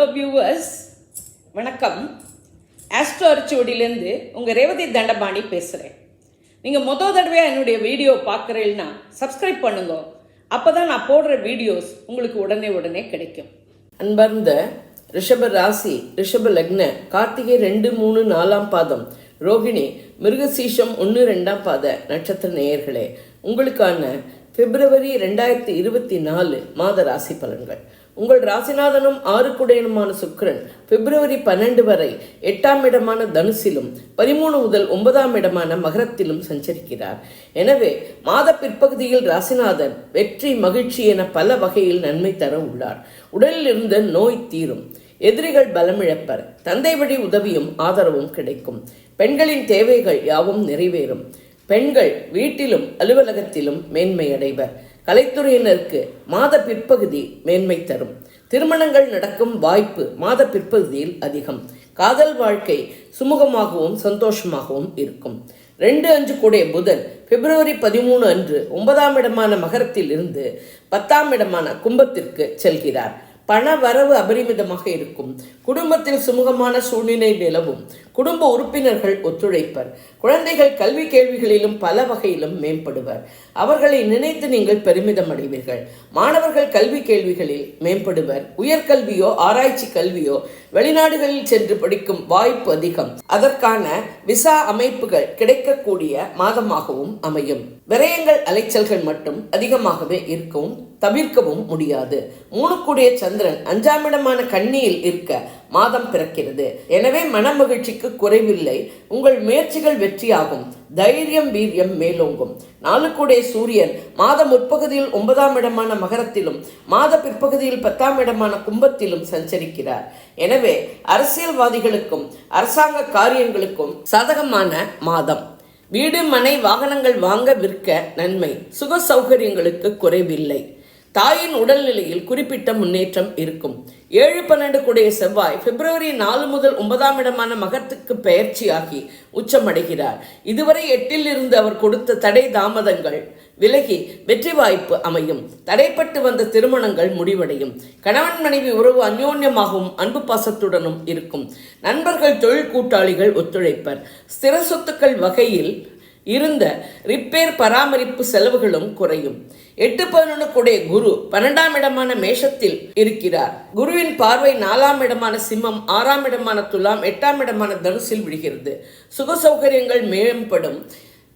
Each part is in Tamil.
ஹலோ வியூவர்ஸ் வணக்கம். ஆஸ்ட்ரோ அரிச்சுவடியிலேருந்து உங்கள் ரேவதி தண்டபாணி பேசுகிறேன் நீங்கள் மொதல் தடவையாக என்னுடைய வீடியோ பார்க்குறீங்கன்னா சப்ஸ்கிரைப் பண்ணுங்க. அப்போ தான் நான் போடுற வீடியோஸ் உங்களுக்கு உடனே உடனே கிடைக்கும். அன்பர்ந்த ரிஷப ராசி ரிஷப லக்ன கார்த்திகை ரெண்டு மூணு நாலாம் பாதம் ரோகிணி மிருகசீஷம் ஒன்று ரெண்டாம் பாத நட்சத்திர நேயர்களே உங்களுக்கான பிப்ரவரி ரெண்டாயிரத்தி இருபத்தி நாலு மாத ராசி பலன்கள். உங்கள் ராசிநாதனும் ஆறுக்குடையனுமான சுக்கிரன் பிப்ரவரி பன்னெண்டு வரை எட்டாம் இடமான தனுசிலும் பதிமூணு முதல் ஒன்பதாம் இடமான மகரத்திலும் சஞ்சரிக்கிறார். எனவே மாத பிற்பகுதியில் ராசிநாதன் வெற்றி மகிழ்ச்சி என பல வகையில் நன்மை தர உள்ளார். உடலில் இருந்த நோய் தீரும். எதிரிகள் பலமிழப்பர். தந்தை வழி உதவியும் ஆதரவும் கிடைக்கும். பெண்களின் தேவைகள் யாவும் நிறைவேறும். பெண்கள் வீட்டிலும் அலுவலகத்திலும் மேன்மையடைவர். கலைத்துறையினருக்கு மாத பிற்பகுதி மேன்மை தரும். திருமணங்கள் நடக்கும் வாய்ப்பு மாத பிற்பகுதியில் அதிகம். காதல் வாழ்க்கை சுமூகமாகவும் சந்தோஷமாகவும் இருக்கும். ரெண்டு அஞ்சு கூடிய புதன் பிப்ரவரி பதிமூணு அன்று ஒன்பதாம் இடமான மகரத்தில் இருந்து பத்தாம் இடமான கும்பத்திற்கு செல்கிறார். பண வரவு அபரிமிதமாக இருக்கும். குடும்பத்தில் சுமூகமான சூழ்நிலை நிலவும். குடும்ப உறுப்பினர்கள் ஒத்துழைப்பர். குழந்தைகள் கல்வி கேள்விகளிலும் பல வகையிலும் மேம்படுவர். அவர்களை நினைத்து நீங்கள் பெருமிதம் அடைவீர்கள் மாணவர்கள் கல்வி கேள்விகளில் மேம்படுவர். உயர்கல்வியோ ஆராய்ச்சி கல்வியோ வெளிநாடுகளில் சென்று படிக்கும் வாய்ப்பு அதிகம். அதற்கான விசா அமைப்புகள் கிடைக்கக்கூடிய மாதமாகவும் அமையும். விரயங்கள் அலைச்சல்கள் மட்டும் அதிகமாகவே இருக்கவும் தவிர்க்கவும் முடியாது. மூணுக்குடைய சந்திரன் அஞ்சாம் இடமான கண்ணியில் இருக்க மாதம் பிறக்கிறது. எனவே மன மகிழ்ச்சிக்கு குறைவில்லை. உங்கள் முயற்சிகள் வெற்றியாகும். தைரியம் வீரியம் மேலோங்கும். நாளுக்குடைய சூரியன் மாத முற்பகுதியில் ஒன்பதாம் இடமான மகரத்திலும் மாத பிற்பகுதியில் பத்தாம் இடமான கும்பத்திலும் சஞ்சரிக்கிறார். எனவே அரசியல்வாதிகளுக்கும் அரசாங்க காரியங்களுக்கும் சாதகமான மாதம். வீடு மனை வாகனங்கள் வாங்க விற்க நன்மை. சுக சௌகரியங்களுக்கு குறைவில்லை. தாயின் உடல்நிலையில் குறிப்பிட்ட முன்னேற்றம் இருக்கும். ஏழு பன்னெண்டு கூடிய செவ்வாய் பிப்ரவரி நாலு முதல் ஒன்பதாம் இடமான மகத்துக்கு பெயர்ச்சியாகி உச்சமடைகிறார். இதுவரை எட்டில் இருந்து அவர் கொடுத்த தடை தாமதங்கள் விலகி வெற்றி வாய்ப்பு அமையும். தடைப்பட்டு வந்த திருமணங்கள் முடிவடையும். கணவன் மனைவி உறவு அந்யோன்யமாகவும் அன்பு பாசத்துடனும் இருக்கும். நண்பர்கள் தொழில் கூட்டாளிகள் ஒத்துழைப்பர். ஸ்திர சொத்துக்கள் வகையில் இருந்த ரிப்பேர் பராமரிப்பு செலவுகளும் குறையும். எட்டு பதினொன்று கூடிய குரு பன்னெண்டாம் இடமான மேஷத்தில் இருக்கிறார். குருவின் பார்வை நாலாம் இடமான சிம்மம் ஆறாம் இடமான துலாம் எட்டாம் இடமான தனுசில் விடுகிறது சுக சௌகரியங்கள் மேம்படும்.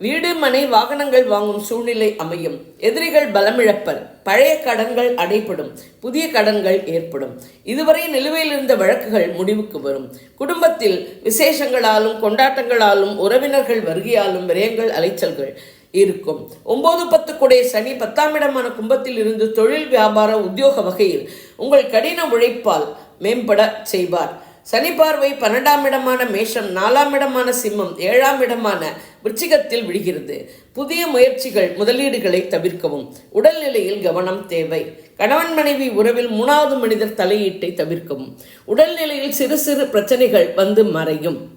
வீடு மனை வாகனங்கள் வாங்கும் சூழ்நிலை அமையும். எதிரிகள் பலமிழப்பர் பழைய கடன்கள் அடைப்படும் புதிய கடன்கள் ஏற்படும். இதுவரை நிலுவையில் இருந்த வழக்குகள் முடிவுக்கு வரும். குடும்பத்தில் விசேஷங்களாலும் கொண்டாட்டங்களாலும் உறவினர்கள் வருகையாலும் விரயங்கள் அலைச்சல்கள் இருக்கும். ஒன்பது பத்து கொடை சனி பத்தாம் இடமான கும்பத்தில் இருந்து தொழில் வியாபார உத்தியோக வகையில் உங்கள் கடின உழைப்பால் மேம்பட செய்வார். சனி பார்வை பன்னெண்டாம் இடமான மேஷம் நாலாம் இடமான சிம்மம் ஏழாம் இடமான விருச்சிகத்தில் விழுகிறது. புதிய முயற்சிகள் முதலீடுகளை தவிர்க்கவும். உடல்நிலையில் கவனம் தேவை. கணவன் மனைவி உறவில் மூணாவது மனிதர் தலையீட்டை தவிர்க்கவும். உடல்நிலையில் சிறு சிறு பிரச்சனைகள் வந்து மறையும்.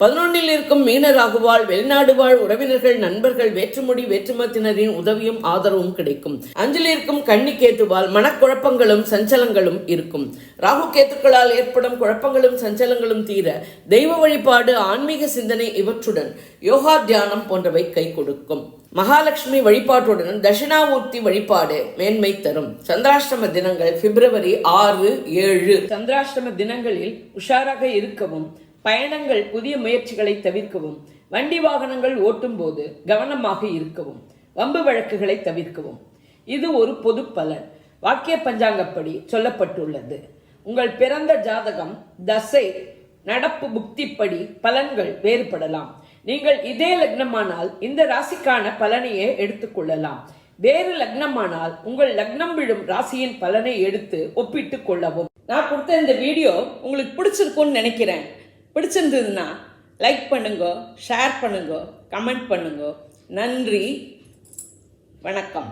பதினொன்றில் இருக்கும் மீனராகுவால் வெளிநாடு வாழ் உறவினர்கள் நண்பர்கள் வேற்றுமொழி வேற்றுமத்தினரின் உதவியும் ஆதரவும் கிடைக்கும். அஞ்சில் இருக்கும் கன்னி கேத்துவால் மனக்குழப்பங்களும் சஞ்சலங்களும் இருக்கும். ராகு கேத்துக்களால் ஏற்படும் குழப்பங்களும் சஞ்சலங்களும் தீர தெய்வ வழிபாடு ஆன்மீக சிந்தனை இவற்றுடன் யோகா தியானம் போன்றவை கை கொடுக்கும். மகாலட்சுமி வழிபாட்டுடன் தட்சிணாமூர்த்தி வழிபாடு மேன்மை தரும். சந்திராஷ்டம தினங்கள் பிப்ரவரி ஆறு ஏழு. சந்திராஷ்டம தினங்களில் உஷாராக இருக்கவும் பயணங்கள் புதிய முயற்சிகளை தவிர்க்கவும் வண்டி வாகனங்கள் ஓட்டும் போது கவனமாக இருக்கவும் வம்பு வழக்குகளை தவிர்க்கவும். இது ஒரு பொது பலன். வாக்கிய பஞ்சாங்கப்படி சொல்லப்பட்டுள்ளது. உங்கள் பிறந்த ஜாதகம் தசை நடப்பு புக்திப்படி பலன்கள் வேறுபடலாம். நீங்கள் இதே லக்னமானால் இந்த ராசிக்கான பலனையே எடுத்துக்கொள்ளலாம் வேறு லக்னமானால் உங்கள் லக்னம் விழும் ராசியின் பலனை எடுத்து ஒப்பிட்டுக் கொள்ளவும். நான் கொடுத்த இந்த வீடியோ உங்களுக்கு பிடிச்சிருக்கும்னு நினைக்கிறேன். பிடிச்சிருந்ததுன்னா லைக் பண்ணுங்க ஷேர் பண்ணுங்க கமெண்ட் பண்ணுங்க. நன்றி வணக்கம்.